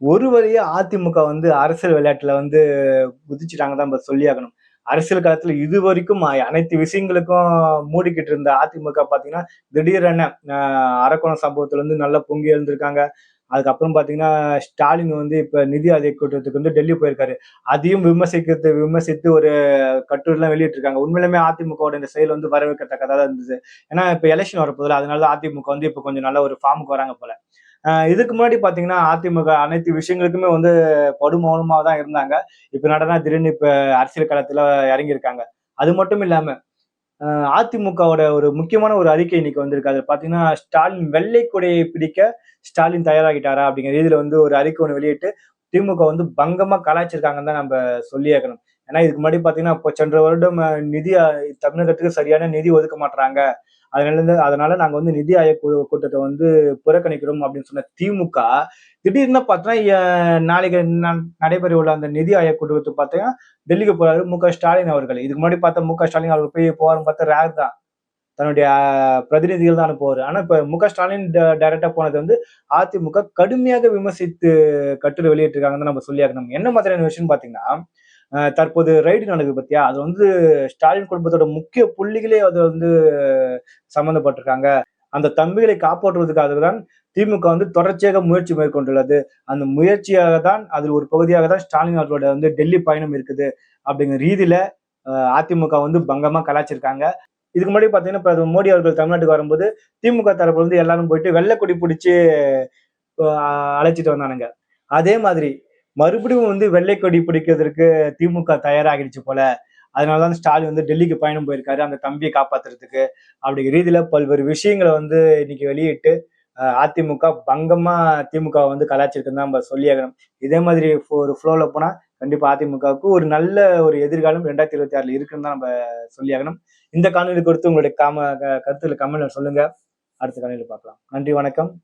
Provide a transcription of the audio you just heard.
ஒரு வழியா அதிமுக வந்து அரசியல் விளையாட்டுல வந்து குதிச்சுட்டாங்க தான் நம்ம சொல்லியாகணும். அரசியல் காலத்துல இது வரைக்கும் அனைத்து விஷயங்களுக்கும் மூடிக்கிட்டு இருந்த அதிமுக பாத்தீங்கன்னா திடீரென அரக்கோணம் சம்பவத்துல இருந்து நல்லா பொங்கி எழுந்திருக்காங்க. அதுக்கப்புறம் பாத்தீங்கன்னா ஸ்டாலின் வந்து இப்ப நிதி ஆயோக் கூட்டத்துக்கு வந்து டெல்லி போயிருக்காரு. அதையும் விமர்சிக்கிறது விமர்சித்து ஒரு கட்டுரைலாம் வெளியிட்டிருக்காங்க. உண்மையிலுமே அதிமுகவோட இந்த செயல் வந்து வரவேற்கத்தக்கதா தான் இருந்தது. ஏன்னா இப்ப எலெக்ஷன் வரப்போதில்ல அதனால அதிமுக வந்து இப்ப கொஞ்சம் நல்ல ஒரு ஃபார்முக்கு வராங்க போல. இதுக்கு முன்னாடி பார்த்தீங்கன்னா அதிமுக அனைத்து விஷயங்களுக்குமே வந்து படுமௌனமாக தான் இருந்தாங்க. இப்போ நடனா திடீர்னு இப்ப அரசியல் களத்தில் இறங்கியிருக்காங்க. அது மட்டும் இல்லாம அதிமுகவோட ஒரு முக்கியமான ஒரு அறிக்கை இன்னைக்கு வந்திருக்கு. அது பாத்தீங்கன்னா ஸ்டாலின் வெள்ளை கொடையை பிடிக்க ஸ்டாலின் தயாராகிட்டாரா அப்படிங்கிற ரீதியில் வந்து ஒரு அறிக்கை ஒன்று வெளியிட்டு திமுக வந்து பங்கமாக கலாய்ச்சிருக்காங்கன்னு தான் நம்ம சொல்லியாக்கணும் ஏன்னா இதுக்கு முன்னாடி பாத்தீங்கன்னா இப்போ சென்ற வருடம் நிதி தமிழகத்துக்கு சரியான நிதி ஒதுக்க மாட்டாங்க அதனால அதனால நாங்க வந்து நிதி ஆயோக் கூட்டத்தை வந்து புறக்கணிக்கிறோம் அப்படின்னு சொன்ன திமுக திடீர்னு பார்த்தோன்னா நாளைக்கு ந- நடைபெற உள்ள அந்த நிதி ஆயோக் கூட்டத்தை பார்த்தீங்கன்னா டெல்லிக்கு போறாரு மு. க. ஸ்டாலின் அவர்கள். இதுக்கு முன்னாடி பார்த்தா மு. க. ஸ்டாலின் அவர்கள் போய் போவாருன்னு பார்த்தா ரேர் தான். தன்னுடைய பிரதிநிதிகள் தான் அனுப்புவார் ஆனா இப்ப மு. க. ஸ்டாலின் டைரக்டா போனது வந்து அதிமுக கடுமையாக விமர்சித்து கட்டுரை வெளியிட்டிருக்காங்கன்னு நம்ம சொல்லியாக்கணும் என்ன மாதிரியான விஷயம்னு பாத்தீங்கன்னா தற்போது ரைடு நடக்குது பத்தியா? அது வந்து ஸ்டாலின் குடும்பத்தோட முக்கிய புள்ளிகளே அது வந்து சம்மந்தப்பட்டிருக்காங்க. அந்த தம்பிகளை காப்பாற்றுவதற்காக தான் திமுக வந்து தொடர்ச்சியாக முயற்சி மேற்கொண்டுள்ளது. அந்த முயற்சியாக தான் அதில் ஒரு பகுதியாக தான் ஸ்டாலின் அவர்களோட வந்து டெல்லி பயணம் இருக்குது அப்படிங்கிற ரீதியில அதிமுக வந்து பங்கமா கலாச்சிருக்காங்க இதுக்கு முன்னாடி பார்த்தீங்கன்னா பிரதமர் மோடி அவர்கள் தமிழ்நாட்டுக்கு வரும்போது திமுக தரப்புல இருந்து எல்லாரும் போயிட்டு வெள்ளைக்கொடி பிடிச்சி அழைச்சிட்டு வந்தானுங்க. அதே மாதிரி மறுபடியும் வந்து வெள்ளை கொடி பிடிக்கிறதுக்கு திமுக தயாராகிடுச்சு போல. அதனாலதான் ஸ்டாலின் வந்து டெல்லிக்கு பயணம் போயிருக்காரு அந்த தம்பியை காப்பாத்துறதுக்கு. அப்படிங்கிற ரீதியில பல்வேறு விஷயங்களை வந்து இன்னைக்கு வெளியிட்டு அதிமுக பங்கமா திமுக வந்து கலாச்சிருக்குன்னு தான் நம்ம சொல்லியாகணும். இதே மாதிரி ஒரு ஃப்ளோல போனா கண்டிப்பா அதிமுகவுக்கு ஒரு நல்ல ஒரு எதிர்காலம் ரெண்டாயிரத்தி இருபத்தி ஆறுல இருக்குன்னு தான் நம்ம சொல்லியாகணும். இந்த காணொலி குறித்து உங்களுடைய காம க- கமெண்ட்ல சொல்லுங்க. அடுத்த காணொலி பார்க்கலாம். நன்றி வணக்கம்.